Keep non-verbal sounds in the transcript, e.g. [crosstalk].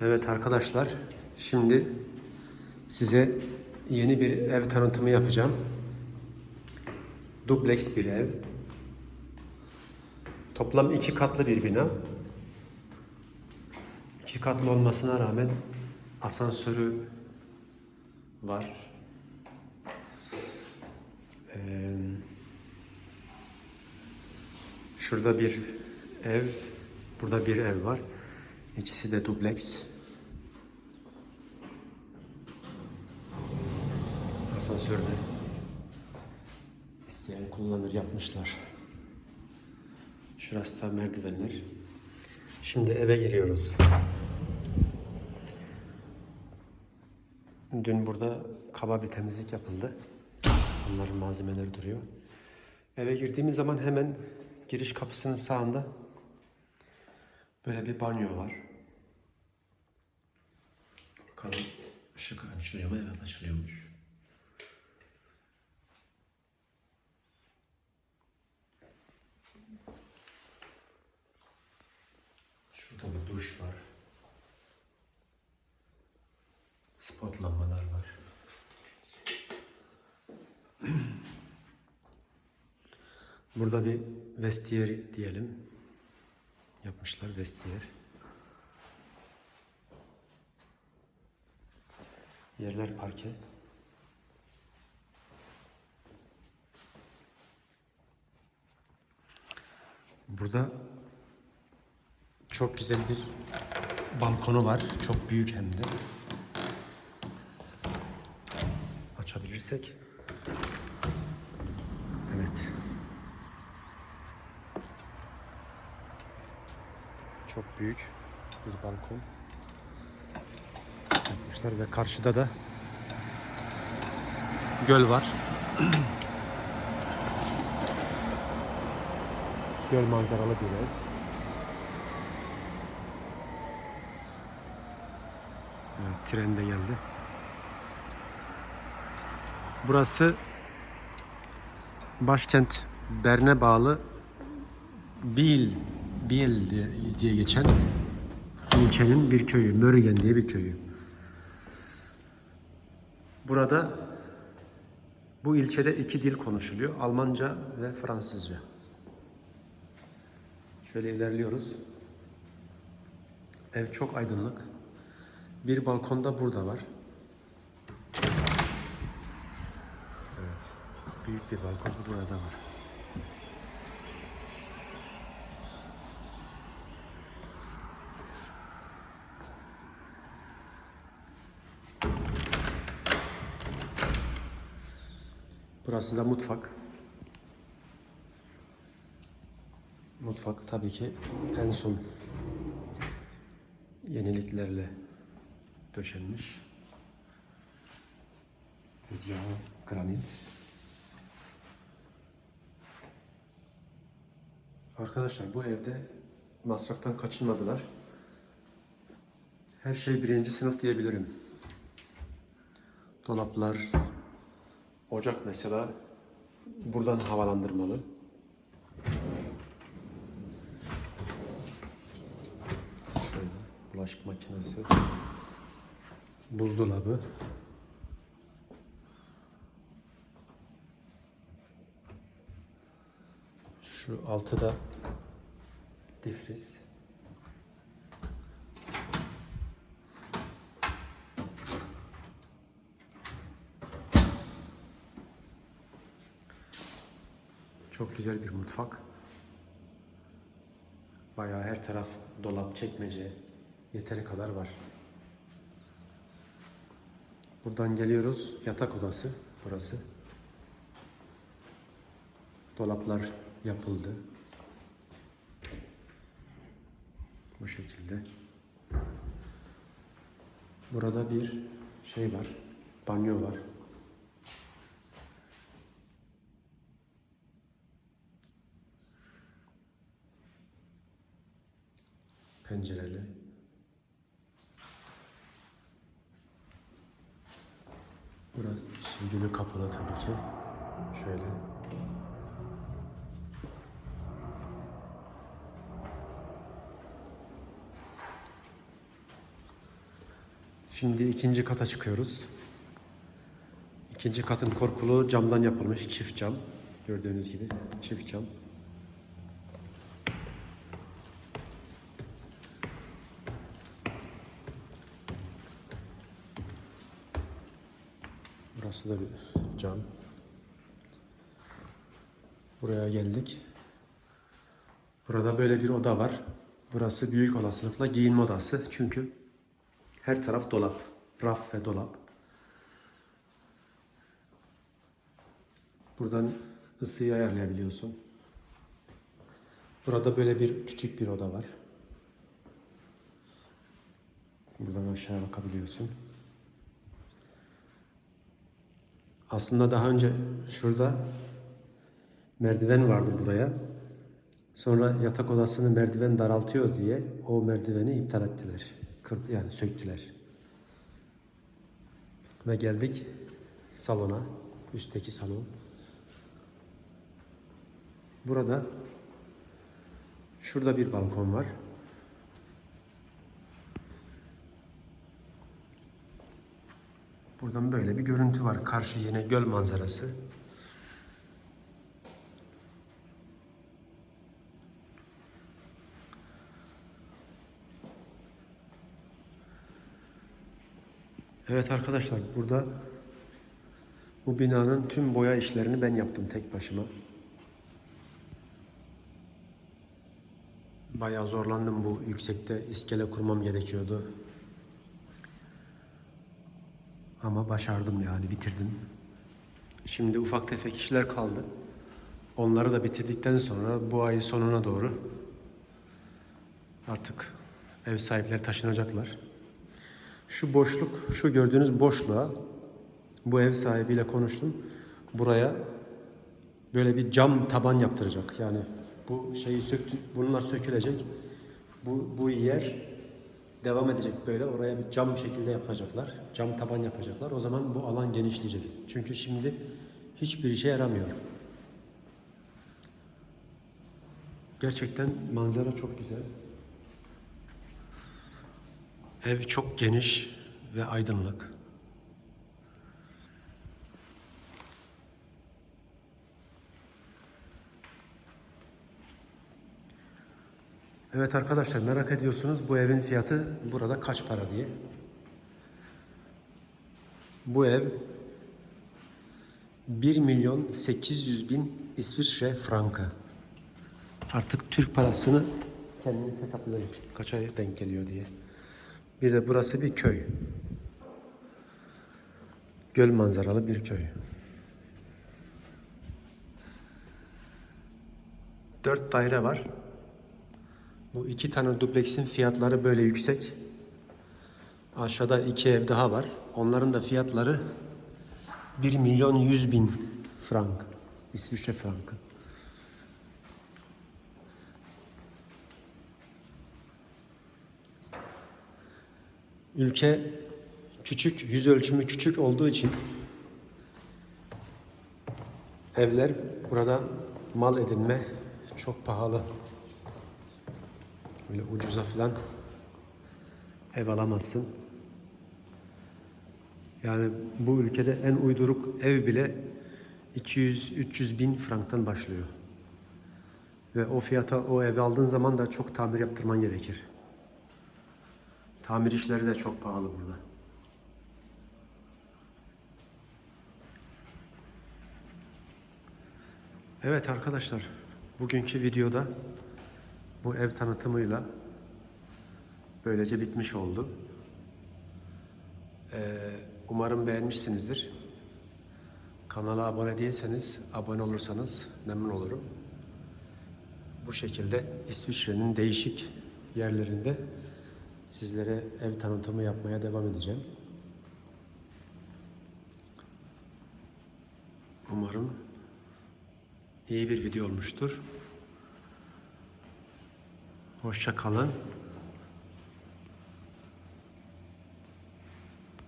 Evet arkadaşlar, şimdi size yeni bir ev tanıtımı yapacağım. Dubleks bir ev. Toplam iki katlı bir bina. İki katlı olmasına rağmen asansörü var. Ee, şurada bir ev, burada bir ev var. İkisi de dubleks. Asansörde isteyen kullanır yapmışlar. Şurası da merdivenler. Şimdi eve giriyoruz. Dün burada kaba bir temizlik yapıldı. Onların malzemeleri duruyor. Eve girdiğimiz zaman hemen giriş kapısının sağında böyle bir banyo var. Bakalım ışık açılıyor mu? Evet açılıyormuş. Şurada bir duş var. Spot lambalar var. Burada bir vestiyer diyelim. Yapmışlar vestiyer. Yerler parke. Burada çok güzel bir balkonu var. Çok büyük hem de. Açabilirsek. Evet. Çok büyük bir balkon yapmışlar ve karşıda da göl var. [clears throat] göl manzaralı bir ev. Evet, tren de geldi. Burası başkent Bern'e bağlı Bil, Bil diye, diye geçen ilçenin bir köyü, Mörgen diye bir köyü. Burada bu ilçede iki dil konuşuluyor. Almanca ve Fransızca. Şöyle ilerliyoruz. Ev çok aydınlık. Bir balkonda burada var. Evet. Büyük bir balkon burada var. Burası da mutfak. Mutfak tabii ki en son yeniliklerle döşenmiş. Tezgahı granit. Arkadaşlar bu evde masraftan kaçınmadılar. Her şey birinci sınıf diyebilirim. Dolaplar, ocak mesela buradan havalandırmalı. Şöyle bulaşık makinesi, buzdolabı. Şu altıda difriz. Çok güzel bir mutfak. Bayağı her taraf dolap, çekmece, yeteri kadar var. Buradan geliyoruz. Yatak odası burası. Dolaplar yapıldı. Bu şekilde. Burada bir şey var. Banyo var. Pencereli. Burası sürgülü kapılı tabii ki. Şöyle. Şimdi ikinci kata çıkıyoruz. İkinci katın korkulu camdan yapılmış çift cam. Gördüğünüz gibi çift cam. Burası da bir cam. Buraya geldik. Burada böyle bir oda var. Burası büyük olasılıkla giyinme odası. Çünkü her taraf dolap. Raf ve dolap. Buradan ısıyı ayarlayabiliyorsun. Burada böyle bir küçük bir oda var. Buradan aşağı bakabiliyorsun. Aslında daha önce şurada merdiven vardı buraya. Sonra yatak odasını merdiven daraltıyor diye o merdiveni iptal ettiler. Kırdı yani söktüler. Ve geldik salona. Üstteki salon. Burada şurada bir balkon var. Buradan böyle bir görüntü var. Karşı yine göl manzarası. Evet arkadaşlar burada bu binanın tüm boya işlerini ben yaptım tek başıma. Bayağı zorlandım bu yüksekte iskele kurmam gerekiyordu. Ama başardım yani bitirdim. Şimdi ufak tefek işler kaldı. Onları da bitirdikten sonra bu ay sonuna doğru artık ev sahipleri taşınacaklar. Şu boşluk, şu gördüğünüz boşluğa bu ev sahibiyle konuştum. Buraya böyle bir cam taban yaptıracak. Yani bu şeyi söktü, bunlar sökülecek. Bu, bu yer devam edecek böyle. Oraya bir cam şekilde yapacaklar. Cam taban yapacaklar. O zaman bu alan genişleyecek. Çünkü şimdi hiçbir işe yaramıyor. Gerçekten manzara çok güzel. Ev çok geniş ve aydınlık. Evet arkadaşlar merak ediyorsunuz bu evin fiyatı burada kaç para diye. Bu ev 1 milyon 800 bin İsviçre frankı. Artık Türk parasını kendiniz hesaplayın kaça denk geliyor diye. Bir de burası bir köy. Göl manzaralı bir köy. Dört daire var. Bu iki tane dupleksin fiyatları böyle yüksek. Aşağıda iki ev daha var. Onların da fiyatları 1 milyon 100 bin frank. İsviçre frankı. Ülke küçük, yüz ölçümü küçük olduğu için evler burada mal edinme çok pahalı. Böyle ucuza falan ev alamazsın. Yani bu ülkede en uyduruk ev bile 200-300 bin franktan başlıyor. Ve o fiyata o evi aldığın zaman da çok tamir yaptırman gerekir. Tamir işleri de çok pahalı burada. Evet arkadaşlar, bugünkü videoda bu ev tanıtımıyla böylece bitmiş oldu. Ee, umarım beğenmişsinizdir. Kanala abone değilseniz, abone olursanız memnun olurum. Bu şekilde İsviçre'nin değişik yerlerinde sizlere ev tanıtımı yapmaya devam edeceğim. Umarım iyi bir video olmuştur. Hoşça kalın.